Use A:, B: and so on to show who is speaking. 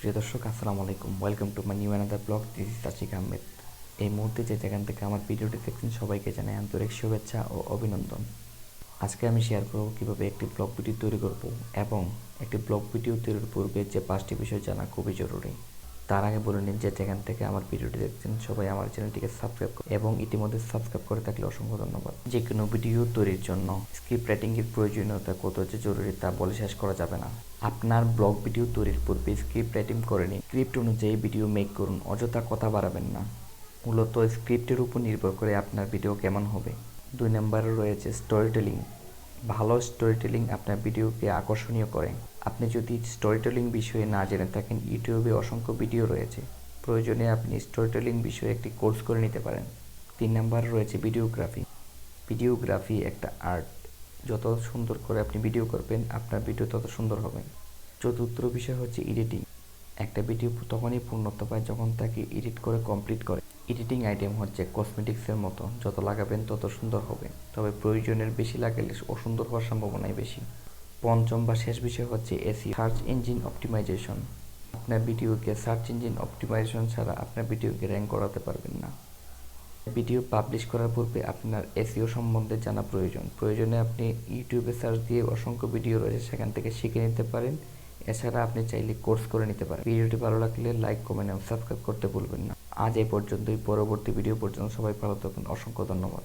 A: প্রিয় দর্শক, আসসালামু আলাইকুম। Welcome to my new another blog this is Tasik Ahmed এই মুহূর্তে যে যেখান থেকে আমার ভিডিওটি দেখছেন, সবাইকে জানাই আন্তরিক শুভেচ্ছা ও অভিনন্দন। আজকে আমি শেয়ার করব কীভাবে একটি ব্লগ ভিডিও তৈরি করব এবং একটি ব্লগ ভিডিও তৈরির পূর্বে যে পাঁচটি বিষয় জানা খুবই জরুরি। তার আগে বলে নিন যে যেখান থেকে আমার ভিডিওটি দেখছেন, সবাই আমার চ্যানেলটিকে সাবস্ক্রাইব করুন এবং ইতিমধ্যে সাবস্ক্রাইব করে থাকলে অসংখ্য ধন্যবাদ। যে কোনো ভিডিও তৈরির জন্য স্ক্রিপ্ট রাইটিংয়ের প্রয়োজনীয়তা কত যে জরুরি তা বলে শেষ করা যাবে না। আপনার ব্লগ ভিডিও তৈরির পূর্বে স্ক্রিপ্ট রাইটিং করে নিন। স্ক্রিপ্ট অনুযায়ী ভিডিও মেক করুন, অযথা কথা বাড়াবেন না। মূলত স্ক্রিপ্টের উপর নির্ভর করে আপনার ভিডিও কেমন হবে। দুই নম্বরে রয়েছে স্টোরি টেলিং ভালো স্টোরি টেলিং আপনার ভিডিওকে আকর্ষণীয় করে। আপনি যদি স্টোরি টেলিং বিষয়ে না জেনে থাকেন, ইউটিউবে অসংখ্য ভিডিও রয়েছে। প্রয়োজনে আপনি স্টোরি টেলিং বিষয়ে একটি কোর্স করে নিতে পারেন। তিন নম্বরে রয়েছে ভিডিওগ্রাফি ভিডিওগ্রাফি একটা আর্ট যত সুন্দর করে আপনি ভিডিও করবেন, আপনার ভিডিও তত সুন্দর হবে। চতুর্থ বিষয় হচ্ছে এডিটিং একটা ভিডিও তখনই পূর্ণত্ব পায় যখন তাকে এডিট করে কমপ্লিট করে। এডিটিং আইটেম হচ্ছে কসমেটিক্সের মতো। যত লাগাবেন তত সুন্দর হবে। তবে প্রয়োজনের বেশি লাগালে অসুন্দর হওয়ার সম্ভাবনাই বেশি। পঞ্চম বা শেষ বিষয় হচ্ছে এসি সার্চ ইঞ্জিন অপটিমাইজেশন আপনার ভিডিওকে সার্চ ইঞ্জিন অপটিমাইজেশন ছাড়া আপনার ভিডিওকে র্যাঙ্ক করাতে পারবেন না। ভিডিও পাবলিশ করার পূর্বে আপনার এসিও সম্বন্ধে জানা প্রয়োজন। প্রয়োজনে আপনি ইউটিউবে সার্চ দিয়ে অসংখ্য ভিডিও রয়েছে, সেখান থেকে শিখে নিতে পারেন। এছাড়া আপনি চাইলে কোর্স করে নিতে পারেন। ভিডিওটি ভালো লাগলে লাইক কমেন্ট এবং সাবস্ক্রাইব করতে ভুলবেন না। আজ এই পর্যন্তই। পরবর্তী ভিডিও পর্যন্ত সবাই ভালো থাকুন। অসংখ্য ধন্যবাদ।